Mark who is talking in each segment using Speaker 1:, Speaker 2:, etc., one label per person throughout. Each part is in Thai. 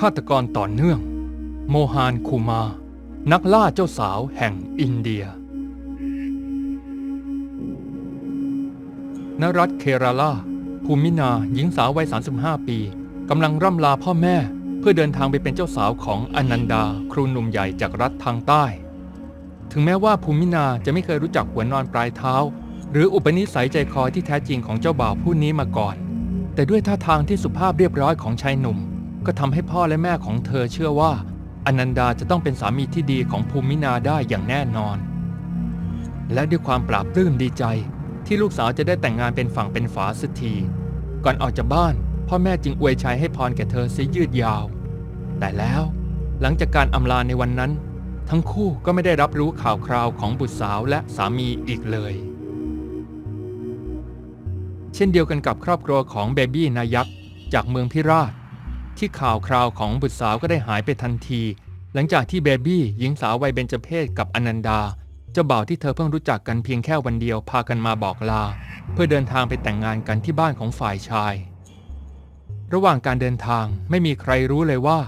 Speaker 1: ฆาตกรต่อเนื่อง โมฮานคูมา นักล่าเจ้าสาวแห่งอินเดีย นรัฐเคราลาภูมินาหญิงสาววัย 35 ปีกำลังร่ำลาพ่อแม่ เพื่อเดินทางไปเป็นเจ้าสาวของอนันดา ครูหนุ่มใหญ่จากรัฐทางใต้ ถึงแม้ว่าภูมินาจะไม่เคยรู้จักหัวนอนปลายเท้า หรืออุปนิสัยใจคอที่แท้จริงของเจ้าบ่าวผู้นี้มาก่อน แต่ด้วยท่าทางที่สุภาพเรียบร้อยของชายหนุ่ม ก็ทำให้พ่อและแม่ของเธอเชื่อว่า อนันดาจะต้องเป็นสามีที่ดีของภูมินาได้อย่างแน่นอน และด้วยความปราบปลื้มดีใจ ที่ลูกสาวจะได้แต่งงานเป็นฝั่งเป็นฝาสักทีก่อนออกจากบ้าน พ่อแม่จึงอวยชัยให้พรแก่เธอเสียยืดยาว แต่แล้วหลังจากการอำลาในวันนั้น ทั้งคู่ก็ไม่ได้รับรู้ข่าวคราวของบุตรสาวและสามีอีกเลย เช่นเดียวกันกับครอบครัวของเบบี้นายักษ์จากเมืองพิราช ที่ข่าวคราวของบุตรสาวก็ได้หายไปทันที หลังจากที่เบบี้หญิงสาววัยเบญจเพศกับอนันดา เจ้าบ่าวที่เธอเพิ่งรู้จักกันเพียงแค่วันเดียวพากันมาบอกลา เพื่อเดินทางไปแต่งงานกันที่บ้านของฝ่ายชาย ระหว่างการเดินทางไม่มีใครรู้เลยว่า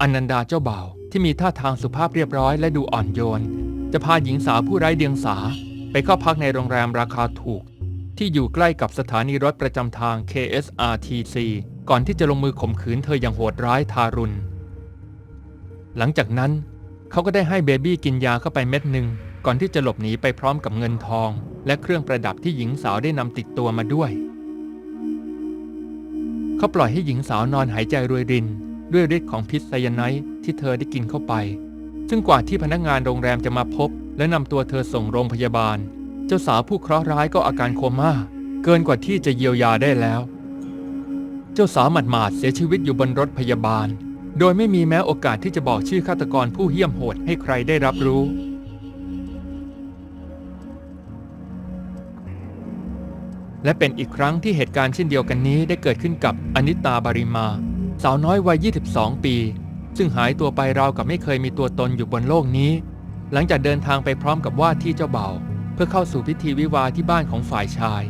Speaker 1: อนันดาเจ้าบ่าวที่มีท่าทางสุภาพเรียบร้อยและดูอ่อนโยน จะพาหญิงสาวผู้ไร้เดียงสา ไปเข้าพักในโรงแรมราคาถูก ที่อยู่ใกล้กับสถานีรถประจำทาง KSRTC ก่อนที่จะลงมือข่มขืนเธออย่างโหดร้ายทารุณ หลังจากนั้นเขาก็ได้ให้เบบี้กินยาเข้าไปเม็ดหนึ่งก่อนที่จะหลบหนีไปพร้อมกับเงินทอง และเครื่องประดับที่หญิงสาวได้นำติดตัวมาด้วย เขาปล่อยให้หญิงสาวนอนหายใจรวยริน ด้วยฤทธิ์ของพิษไซยาไนด์ที่เธอได้กินเข้าไป ซึ่งกว่าที่พนักงานโรงแรมจะมาพบ และนำตัวเธอส่งโรงพยาบาล เจ้าสาวผู้เคราะห์ร้ายก็อาการโคม่าเกินกว่าที่จะเยียวยาได้แล้ว เจ้าสาวหมัดหมาดเสียชีวิตอยู่บนรถพยาบาล โดยไม่มีแม้โอกาสที่จะบอกชื่อฆาตกรผู้เหี้ยมโหดให้ใครได้รับรู้ และเป็นอีกครั้งที่เหตุการณ์เช่นเดียวกันนี้ได้เกิดขึ้นกับอนิตาบาริมา สาวน้อยวัย 22 ปี ซึ่งหายตัวไปราวกับไม่เคยมีตัวตนอยู่บนโลกนี้ หลังจากเดินทางไปพร้อมกับว่าที่เจ้าเบ่าเพื่อเข้าสู่พิธีวิวาที่บ้านของฝ่ายชาย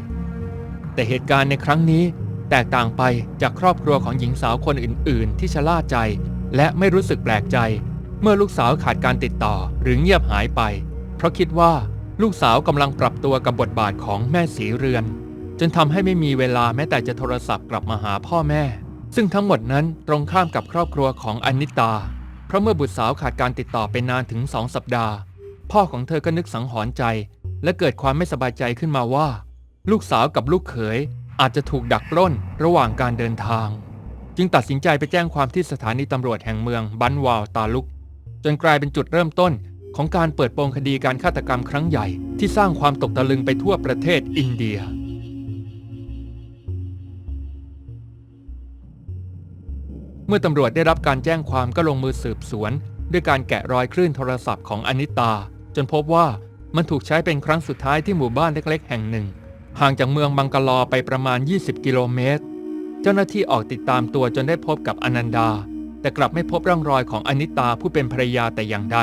Speaker 1: แต่เหตุการณ์ในครั้งนี้ แตกต่างไปจากครอบครัวของหญิงสาวคนอื่น ๆ ที่ชะล่าใจ และไม่รู้สึกแปลกใจ เมื่อลูกสาวขาดการติดต่อหรือเงียบหายไป เพราะคิดว่าลูกสาวกำลังปรับตัวกับบทบาทของแม่สีเรือน จนทำให้ไม่มีเวลาแม้แต่จะโทรศัพท์กลับมาหาพ่อแม่ ซึ่งทั้งหมดนั้นตรงข้ามกับครอบครัวของอนิตา เพราะเมื่อบุตรสาวขาดการติดต่อไปนานถึงสองสัปดาห์ พ่อของเธอก็นึกสังหรณ์ใจ และเกิดความไม่สบายใจขึ้นมาว่า ลูกสาวกับลูกเขย อาจจะถูกดักปล้นระหว่างการเดินทาง จึงตัดสินใจไปแจ้งความที่สถานีตำรวจแห่งเมืองบันวาลตาลุก จนกลายเป็นจุดเริ่มต้นของการเปิดโปงคดีการฆาตกรรมครั้งใหญ่ที่สร้างความตกตะลึงไปทั่วประเทศอินเดีย เมื่อตำรวจได้รับการแจ้งความก็ลงมือสืบสวน ด้วยการแกะรอยคลื่นโทรศัพท์ของอนิตา จนพบว่ามันถูกใช้เป็นครั้งสุดท้ายที่หมู่บ้านเล็กๆ แห่งหนึ่ง ห่างจากเมืองบังกะลอไปประมาณ 20 กิโลเมตร เจ้าหน้าที่ออกติดตามตัวจนได้พบกับอนันดา แต่กลับไม่พบร่องรอยของอนิตาผู้เป็นภรรยาแต่อย่างใด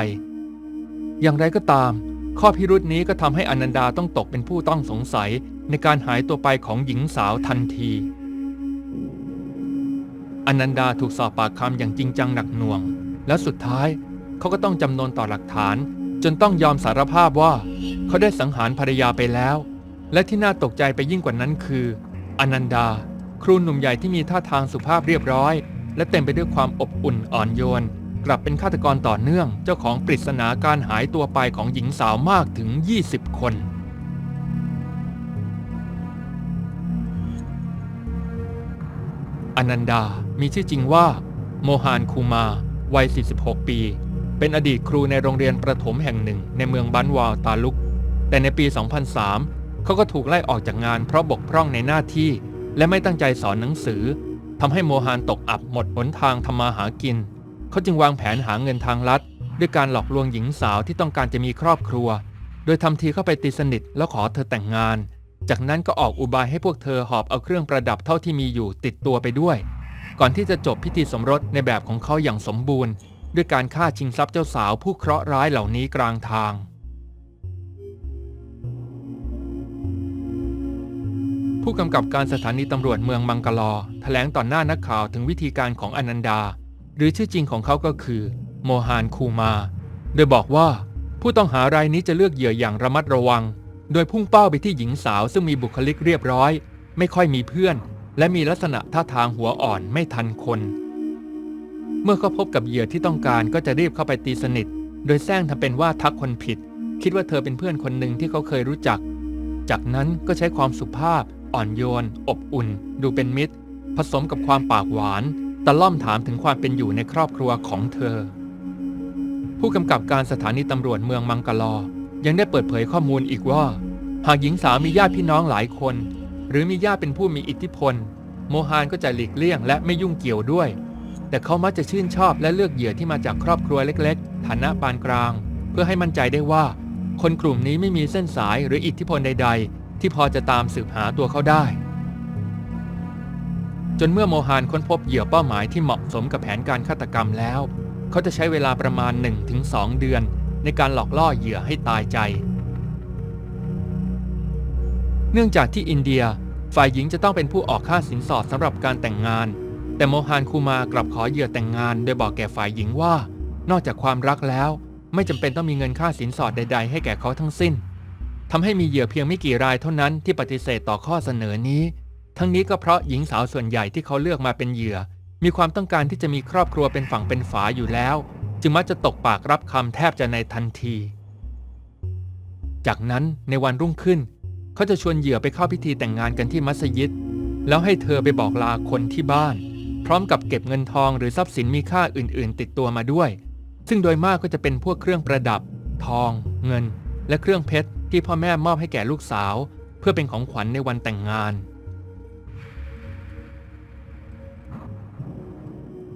Speaker 1: อย่างไรก็ตาม ข้อพิรุษนี้ก็ทำให้อนันดาต้องตกเป็นผู้ต้องสงสัยในการหายตัวไปของหญิงสาวทันทีอนันดาถูกสอบปากคำอย่างจริงจังหนักหน่วง และสุดท้ายเขาก็ต้องจำนนต่อหลักฐาน จนต้องยอมสารภาพว่า เขาได้สังหารภรรยาไปแล้ว และที่น่าตกใจไปยิ่งกว่านั้นคืออนันดา ครูหนุ่มใหญ่ที่มีท่าทางสุภาพเรียบร้อย และเต็มไปด้วยความอบอุ่นอ่อนโยน กลับเป็นฆาตกรต่อเนื่อง เจ้าของปริศนาการหายตัวไปของหญิงสาวมากถึง 20 คนอนันดา มีชื่อจริงว่า โมฮานคูมา วัย 46 ปี เป็นอดีตครูในโรงเรียนประถมแห่งหนึ่งในเมืองบันวาลตาลุก แต่ในปี 2003 เขาก็ถูกไล่ออกจากงานเพราะบกพร่องในหน้าที่ และไม่ตั้งใจสอนหนังสือทำให้โมฮานตกอับหมดหนทางทำมาหากิน เขาจึงวางแผนหาเงินทางลัด ด้วยการหลอกลวงหญิงสาวที่ต้องการจะมีครอบครัว โดยทำทีเข้าไปตีสนิทแล้วขอเธอแต่งงาน จากนั้นก็ออกอุบายให้พวกเธอหอบเอาเครื่องประดับเท่าที่มีอยู่ติดตัวไปด้วย ก่อนที่จะจบพิธีสมรสในแบบของเขาอย่างสมบูรณ์ ด้วยการฆ่าชิงทรัพย์เจ้าสาวผู้เคราะห์ร้ายเหล่านี้กลางทาง ผู้กำกับการสถานีตำรวจเมืองมังกลอแถลงต่อหน้านักข่าวถึงวิธีการของอนันดา หรือชื่อจริงของเขาก็คือ โมฮานคูมา โดยบอกว่าผู้ต้องหารายนี้จะเลือกเหยื่ออย่างระมัดระวัง โดยพุ่งเป้าไปที่หญิงสาวซึ่งมีบุคลิกเรียบร้อย ไม่ค่อยมีเพื่อน และมีลักษณะท่าทางหัวอ่อนไม่ทันคน เมื่อเขาพบกับเหยื่อที่ต้องการก็จะรีบเข้าไปตีสนิท โดยแซงทำเป็นว่าทักคนผิด คิดว่าเธอเป็นเพื่อนคนหนึ่งที่เขาเคยรู้จัก จากนั้นก็ใช้ความสุภาพ อ่อนโยน อบอุ่น ดูเป็นมิตร ผสมกับความปากหวานตะล่อมถามถึงความเป็นอยู่ในครอบครัวของเธอ ผู้กำกับการสถานีตำรวจเมืองมังกลอ ยังได้เปิดเผยข้อมูลอีกว่า หากหญิงสาวมีญาติพี่น้องหลายคน หรือมีญาติเป็นผู้มีอิทธิพล โมฮานก็จะหลีกเลี่ยงและไม่ยุ่งเกี่ยวด้วย แต่เขามักจะชื่นชอบและเลือกเหยื่อที่มาจากครอบครัวเล็ก ๆ ฐานะปานกลาง เพื่อให้มั่นใจได้ว่า คนกลุ่มนี้ไม่มีเส้นสายหรืออิทธิพลใด ๆ ที่พอจะตามสืบหาตัวเขาได้ จนเมื่อโมฮานค้นพบเหยื่อเป้าหมายที่เหมาะสมกับแผนการฆาตกรรมแล้ว เขาจะใช้เวลาประมาณ 1-2 เดือน ในการหลอกล่อเหยื่อให้ตายใจ เนื่องจากที่อินเดียฝ่ายหญิงจะต้องเป็นผู้ออกค่าสินสอดสำหรับการแต่งงาน แต่โมฮานคูมากลับขอเหยื่อแต่งงาน โดยบอกแก่ฝ่ายหญิงว่า นอกจากความรักแล้ว ไม่จำเป็นต้องมีเงินค่าสินสอดใด ๆ ให้แก่เขาทั้งสิ้น ทำให้มีเหยื่อเพียงไม่กี่รายเท่านั้นที่ปฏิเสธต่อข้อเสนอนี้ ทั้งนี้ก็เพราะหญิงสาวส่วนใหญ่ที่เขาเลือกมาเป็นเหยื่อ มีความต้องการที่จะมีครอบครัวเป็นฝั่งเป็นฝาอยู่แล้ว จึงมักจะตกปากรับคำแทบจะในทันที จากนั้นในวันรุ่งขึ้น เขาจะชวนเหยื่อไปเข้าพิธีแต่งงานกันที่มัสยิด แล้วให้เธอไปบอกลาคนที่บ้าน พร้อมกับเก็บเงินทองหรือทรัพย์สินมีค่าอื่น ๆ ติดตัวมาด้วย ซึ่งโดยมากก็จะเป็นพวกเครื่องประดับ ทอง เงิน และเครื่องเพชร ที่พ่อแม่มอบให้แก่ลูกสาว เพื่อเป็นของขวัญในวันแต่งงาน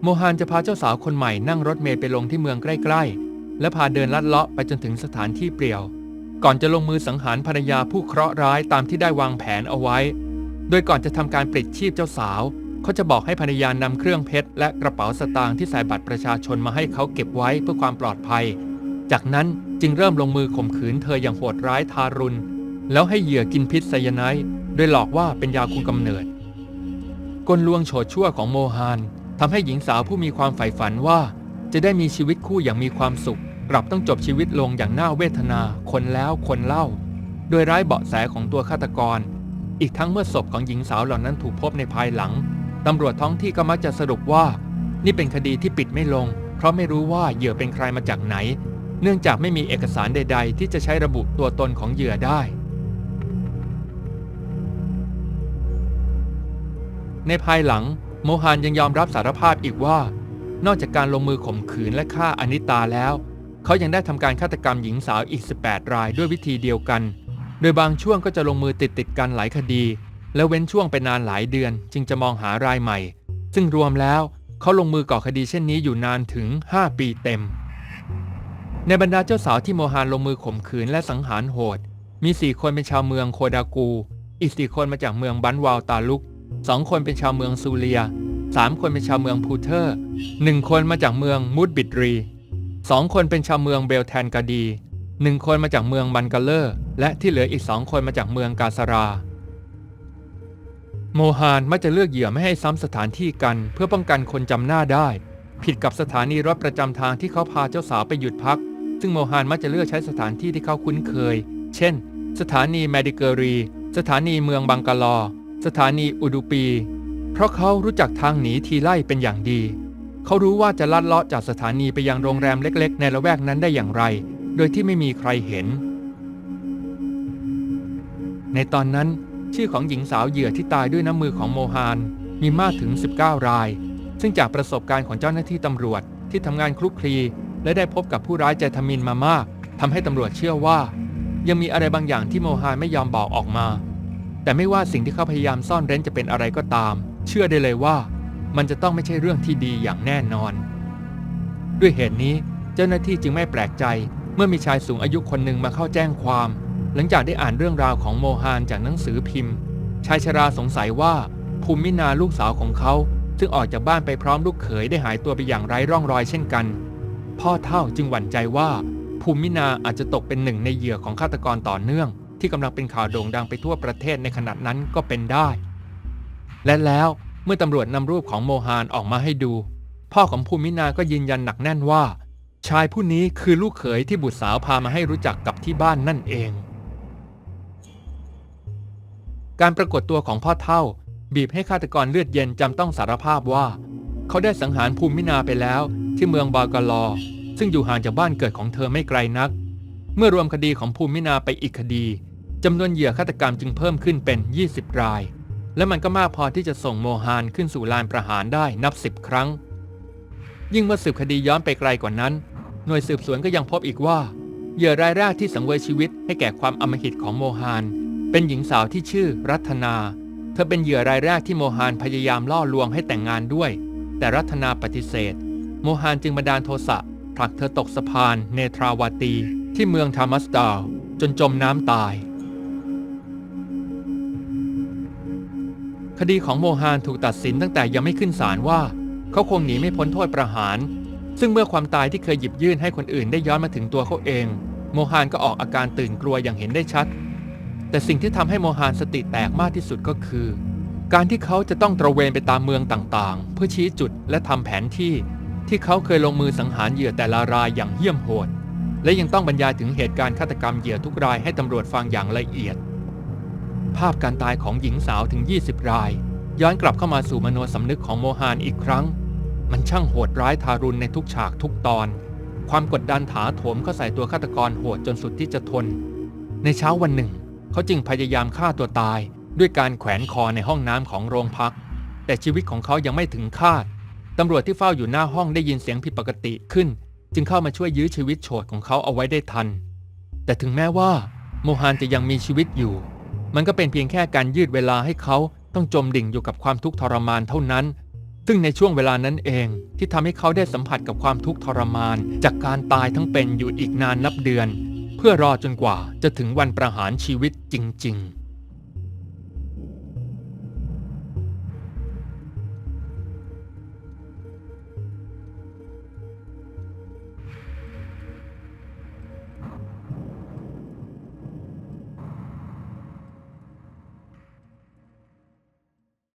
Speaker 1: โมฮานจะพาเจ้าสาวคนใหม่นั่งรถเมล์ไปลงที่เมืองใกล้ๆ และพาเดินลัดเลาะไปจนถึงสถานที่เปลี่ยว ก่อนจะลงมือสังหารภรรยาผู้เคราะห์ร้ายตามที่ได้วางแผนเอาไว้ โดยก่อนจะทำการปลิดชีพเจ้าสาว เขาจะบอกให้ภรรยานำเครื่องเพชรและกระเป๋าสตางค์ที่ใส่บัตรประชาชนมาให้เขาเก็บไว้เพื่อความปลอดภัย จากนั้นจึงเริ่มลงมือข่มขืนเธออย่างโหดร้ายทารุณ แล้วให้เหยื่อกินพิษไซยาไนด์โดยหลอกว่าเป็นยาคุมกำเนิด กลลวงโฉดชั่วของโมฮานทำให้หญิงสาวผู้มีความใฝ่ฝันว่า จะได้มีชีวิตคู่อย่างมีความสุข กลับต้องจบชีวิตลงอย่างน่าเวทนา คนแล้วคนเล่า โดยไร้เบาะแสของตัวฆาตกร อีกทั้งเมื่อศพของหญิงสาวเหล่านั้นถูกพบในภายหลังตำรวจท้องที่ก็มักจะสรุปว่า นี่เป็นคดีที่ปิดไม่ลง เพราะไม่รู้ว่าเหยื่อเป็นใครมาจากไหน เนื่องจากไม่มีเอกสารใด ๆ ที่จะใช้ระบุตัวตนของเหยื่อได้ ในภายหลัง โมฮานยังยอมรับสารภาพอีกว่า นอกจากการลงมือข่มขืนและฆ่าอนิตาแล้ว เขายังได้ทำการฆาตกรรมหญิงสาวอีก 18 รายด้วยวิธีเดียวกัน โดยบางช่วงก็จะลงมือติดติดกันหลายคดี และเว้นช่วงไปนานหลายเดือน จึงจะมองหารายใหม่ ซึ่งรวมแล้วเขาลงมือก่อคดีเช่นนี้อยู่นานถึง 5 ปีเต็ม ในบรรดาเจ้าสาวที่โมฮานลงมือข่มขืนและสังหารโหด มี4คนเป็นชาวเมืองโคดากู อีก4คนมาจากเมืองบันวาลตาลุก2คนเป็นชาวเมืองซูเลีย3คนเป็นชาวเมืองพูเทอร์1คนมาจากเมืองมูดบิดรี2คนเป็นชาวเมืองเบลแทนกาดี1คนมาจากเมืองบันกาเลอร์ และที่เหลืออีก2คนมาจากเมืองกาซารา โมฮานมักจะเลือกเหยื่อไม่ให้ซ้ำสถานที่กันเพื่อป้องกันคนจำหน้าได้ ผิดกับสถานีรถประจำทางที่เขาพาเจ้าสาวไปหยุดพัก ซึ่งโมฮานมักจะเลือกใช้สถานที่ที่เขาคุ้นเคย เช่น สถานีแมดิเกอรี สถานีเมืองบังกาลอ สถานีอุดุปี เพราะเขารู้จักทางหนีทีไล่เป็นอย่างดี เขารู้ว่าจะลัดเลาะจากสถานีไปยังโรงแรมเล็กๆ ในละแวกนั้นได้อย่างไร โดยที่ไม่มีใครเห็น ในตอนนั้นชื่อของหญิงสาวเหยื่อที่ตายด้วยน้ำมือของโมฮานมีมากถึง 19 ราย ซึ่งจากประสบการณ์ของเจ้าหน้าที่ตำรวจที่ทำงานคลุกคลี และได้พบกับผู้ร้ายใจทมินมามากทำให้ตำรวจเชื่อว่า ยังมีอะไรบางอย่างที่โมฮานไม่ยอมบอกออกมา แต่ไม่ว่าสิ่งที่เขาพยายามซ่อนเร้นจะเป็นอะไรก็ตาม เชื่อได้เลยว่า มันจะต้องไม่ใช่เรื่องที่ดีอย่างแน่นอน ด้วยเหตุนี้เจ้าหน้าที่จึงไม่แปลกใจ เมื่อมีชายสูงอายุคนหนึ่งมาเข้าแจ้งความ หลังจากได้อ่านเรื่องราวของโมฮานจากหนังสือพิมพ์ ชายชราสงสัยว่าภูมินาลูกสาวของเขาซึ่งออกจากบ้านไปพร้อมลูกเขยได้หายตัวไปอย่างไร้ร่องรอยเช่นกัน พ่อเท่าจึงหวั่นใจว่า ภูมินาอาจจะตกเป็นหนึ่งในเหยื่อของฆาตกรต่อเนื่อง ที่กำลังเป็นข่าวโด่งดังไปทั่วประเทศในขณะนั้นก็เป็นได้ และแล้วเมื่อตำรวจนำรูปของโมฮานออกมาให้ดู พ่อของภูมินาก็ยืนยันหนักแน่นว่า ชายผู้นี้คือลูกเขยที่บุตรสาวพามาให้รู้จักกับที่บ้านนั่นเอง การปรากฏตัวของพ่อเท่า บีบให้ฆาตกรเลือดเย็นจำต้องสารภาพว่า เขาได้สังหารภูมินาไปแล้ว ที่เมืองบากาลอ ซึ่งอยู่ห่างจากบ้านเกิดของเธอไม่ไกลนัก เมื่อรวมคดีของภูมินาไปอีกคดีจำนวนเหยื่อฆาตกรรมจึงเพิ่มขึ้นเป็น 20 ราย และมันก็มากพอที่จะส่งโมฮานขึ้นสู่ลานประหารได้นับสิบครั้ง ยิ่งเมื่อสืบคดีย้อนไปไกลกว่านั้น หน่วยสืบสวนก็ยังพบอีกว่าเหยื่อรายแรกที่สังเวยชีวิตให้แก่ความอมหิตของโมฮานเป็นหญิงสาวที่ชื่อรัตนา เธอเป็นเหยื่อรายแรกที่โมฮานพยายามล่อลวงให้แต่งงานด้วย แต่รัตนาปฏิเสธ โมฮานจึงบันดาลโทสะผลักเธอตกสะพานเนทราวาตี ที่เมืองธามัสดาวจนจมน้ำตาย คดีของโมฮานถูกตัดสินตั้งแต่ยังไม่ขึ้นศาลว่า เขาคงหนีไม่พ้นโทษประหาร ซึ่งเมื่อความตายที่เคยหยิบยื่นให้คนอื่นได้ย้อนมาถึงตัวเขาเอง โมฮานก็ออกอาการตื่นกลัวอย่างเห็นได้ชัด แต่สิ่งที่ทำให้โมฮานสติแตกมากที่สุดก็คือ การที่เขาจะต้องตระเวนไปตามเมืองต่างๆ เพื่อชี้จุดและทำแผนที่ ที่เขาเคยลงมือสังหารเหยื่อแต่ละรายอย่างเหี้ยมโหด และยังต้องบรรยายถึงเหตุการณ์ฆาตกรรมเหยื่อทุกรายให้ตำรวจฟังอย่างละเอียด ภาพการตายของหญิงสาวถึง 20 ราย ย้อนกลับเข้ามาสู่มโนสำนึกของโมฮานอีกครั้ง มันช่างโหดร้ายทารุณในทุกฉากทุกตอน ความกดดันถาโถมเข้าใส่ตัวฆาตกรโหดจนสุดที่จะทน ในเช้าวันหนึ่ง เขาจึงพยายามฆ่าตัวตาย ด้วยการแขวนคอในห้องน้ำของโรงพัก แต่ชีวิตของเขายังไม่ถึงคาด ตำรวจที่เฝ้าอยู่หน้าห้องได้ยินเสียงผิดปกติขึ้น จึงเข้ามาช่วยยื้อชีวิตโฉดของเขาเอาไว้ได้ทัน แต่ถึงแม้ว่า โมฮานจะยังมีชีวิตอยู่ มันก็เป็นเพียงแค่การยืดเวลาให้เขาต้องจมดิ่งอยู่กับความทุกข์ทรมานเท่านั้น ซึ่งในช่วงเวลานั้นเองที่ทำให้เขาได้สัมผัสกับความทุกข์ทรมาน จากการตายทั้งเป็นอยู่อีกนานนับเดือน เพื่อรอจนกว่าจะถึงวันประหารชีวิตจริง ๆ